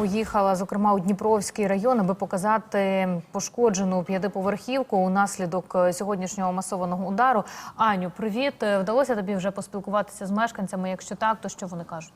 поїхала, зокрема, у Дніпровський район, аби показати пошкоджену п'ятиповерхівку унаслідок е, сьогоднішнього масованого удару. Аню, привіт! Е, Вдалося тобі вже поспілкуватися з мешканцями? Якщо так, то що вони кажуть?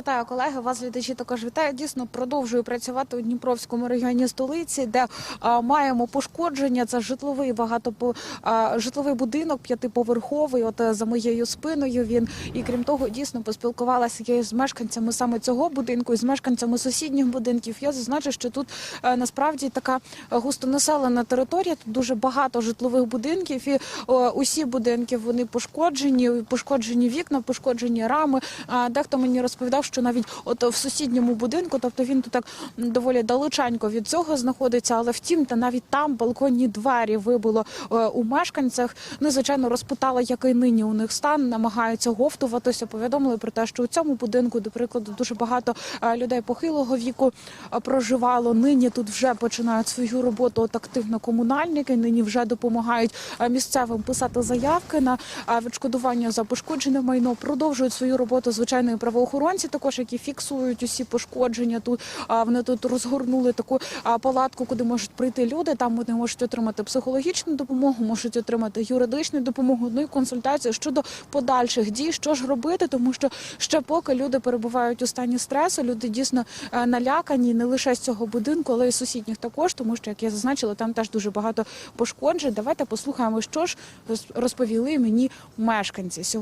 Вітаю, колеги. Вас глядачі також вітаю. Дійсно продовжую працювати у Дніпровському районі столиці, де а, маємо пошкодження. Це житловий багато а, житловий будинок п'ятиповерховий. От е, за моєю спиною він і крім того, дійсно поспілкувалася я з мешканцями саме цього будинку і з мешканцями сусідніх будинків. Я зазначу, що тут е, насправді така густонаселена територія. Тут дуже багато житлових будинків, і о, усі будинки вони пошкоджені, пошкоджені вікна, пошкоджені рами. А дехто мені розповідав, що навіть от в сусідньому будинку, тобто він тут так доволі далеченько від цього знаходиться, але втім, та навіть там балконні двері вибило е, у мешканцях. Ну, звичайно, розпитала, який нині у них стан, намагаються говтуватися. Повідомили про те, що у цьому будинку, до прикладу, дуже багато е, людей похилого віку е, проживало. Нині тут вже починають свою роботу от активно комунальники. Нині вже допомагають місцевим писати заявки на відшкодування за пошкоджене майно. Продовжують свою роботу звичайно і правоохоронці, також які фіксують усі пошкодження. Тут вони тут розгорнули таку палатку, куди можуть прийти люди. Там вони можуть отримати психологічну допомогу, можуть отримати юридичну допомогу, ну і консультацію щодо подальших дій, що ж робити, тому що ще поки люди перебувають у стані стресу, люди дійсно е, налякані не лише з цього будинку, але й сусідніх також, тому що як я зазначила, там теж дуже багато пошкоджень. Давайте послухаємо, що ж роз- розповіли мені мешканці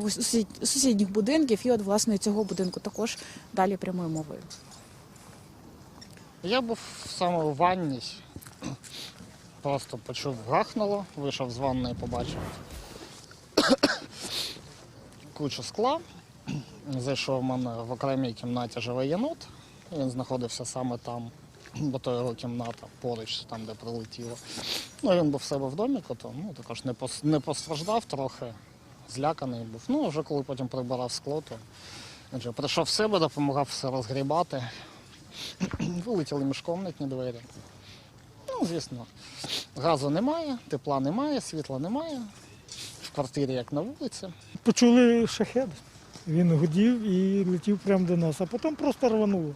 сусідніх будинків, і от власне цього будинку також далі прямою мовою. Я був саме у ванній. Просто почув гахнуло, вийшов з ванної, побачив кучу скла. Зайшов в мене в окремій кімнаті живий єнот. Він знаходився саме там, бо то його кімната поруч, там, де прилетіло. Ну, він був в себе в доміку, то ну, також не, постраждав трохи, зляканий був. Ну, вже коли потім прибирав скло, то вже прийшов себе, допомагав все розгрібати. Вилетіли міжкомнатні двері. Ну, звісно, газу немає, тепла немає, світла немає. В квартирі як на вулиці. Почули шахет. Він гудів і летів прямо до нас, а потім просто рвануло.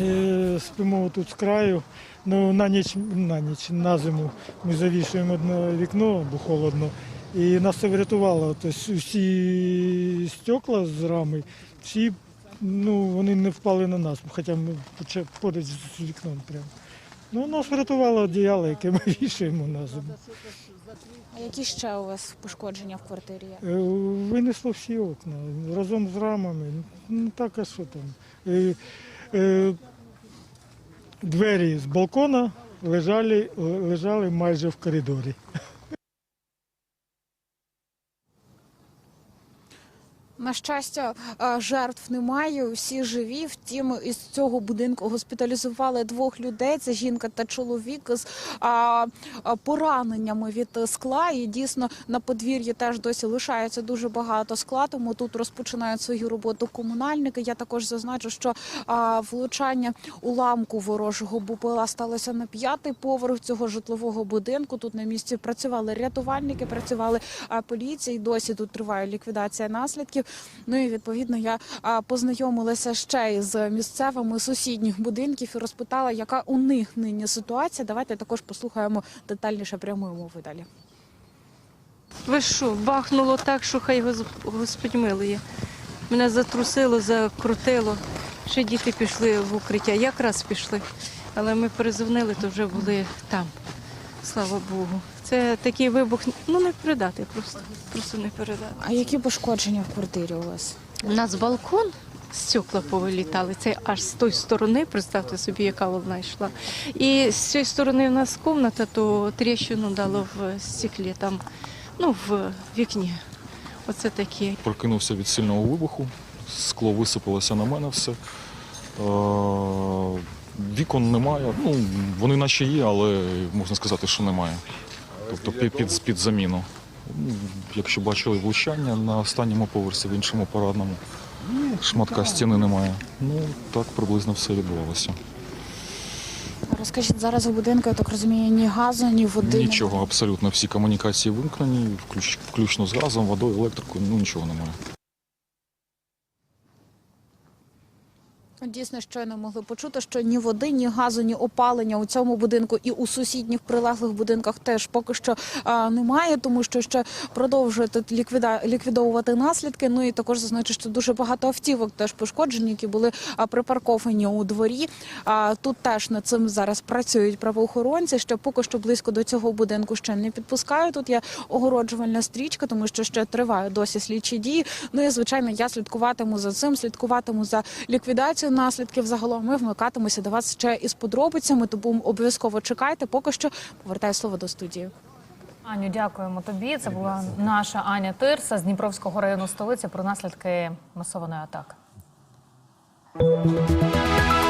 Е, спимо тут з краю. Ну, на ніч, на ніч, на зиму ми завішуємо одне вікно, бо холодно. І нас це врятувало. Тобто всі стекла з рами, всі ну, вони не впали на нас, хоча ми поруч з вікном прямо. Ну, нас врятувало одіяло, яке ми вішаємо на зиму. А які ще у вас пошкодження в квартирі? є? Е, Винесло всі окна разом з рамами. Ну так, а що там? Е, е, Двері з балкона лежали, лежали майже в коридорі. На щастя, е, жертв немає, всі живі. Втім, із цього будинку госпіталізували двох людей. Це жінка та чоловік з пораненнями від скла. І дійсно на подвір'ї теж досі лишається дуже багато скла. Тому тут розпочинають свою роботу комунальники. Я також зазначу, що влучання уламку ворожого БПЛА сталося на п'ятий поверх цього житлового будинку. Тут на місці працювали рятувальники, працювали. І досі тут триває ліквідація наслідків. Ну і відповідно я познайомилася ще із місцевими сусідніх будинків і розпитала, яка у них нині ситуація. Давайте також послухаємо детальніше прямою мовою далі. Ви що, бахнуло так, що хай Господь милує. Мене затрусило, закрутило. Ще діти пішли в укриття. Якраз пішли. Але ми перезвонили, то вже були там. Слава Богу. Це такий вибух, ну не передати просто. Просто не передати. А які пошкодження в квартирі у вас? У нас балкон, стекла повилітали. Це аж з тої сторони, представте собі, яка волна йшла. І з цієї сторони в нас кімната, то тріщину дало в стеклі, там, ну, в вікні. Оце такі. прокинувся від сильного вибуху, скло висипалося на мене все. Вікон немає. Ну, вони наче є, але можна сказати, що немає. Тобто під, під, під заміну. Ну, Якщо бачили влучання на останньому поверсі, в іншому парадному, шматка стіни немає. Ну, так приблизно все відбувалося. Розкажіть зараз у будинку, я так розумію, ні газу, ні води. Нічого, абсолютно всі комунікації вимкнені, включно з газом, водою, електрикою, ну нічого немає. Дійсно, щойно могли почути, що ні води, ні газу, ні опалення у цьому будинку і у сусідніх прилеглих будинках теж поки що а, немає, тому що ще продовжує тут ліквіда... ліквідовувати наслідки. Ну і також зазначу, що дуже багато автівок теж пошкоджені, які були а, припарковані у дворі. А тут теж над цим зараз працюють правоохоронці. Що поки що близько до цього будинку ще не підпускають. Тут є огороджувальна стрічка, тому що ще тривають досі слідчі дії. Ну і звичайно, я слідкуватиму за цим, слідкуватиму за ліквідацією наслідків. Загалом ми вмикатимося до вас ще із подробицями. Тому обов'язково чекайте. Поки що повертаю слово до студії. Аню, дякуємо тобі. Це була наша Аня Тирса з Дніпровського району столиці про наслідки масованої атаки.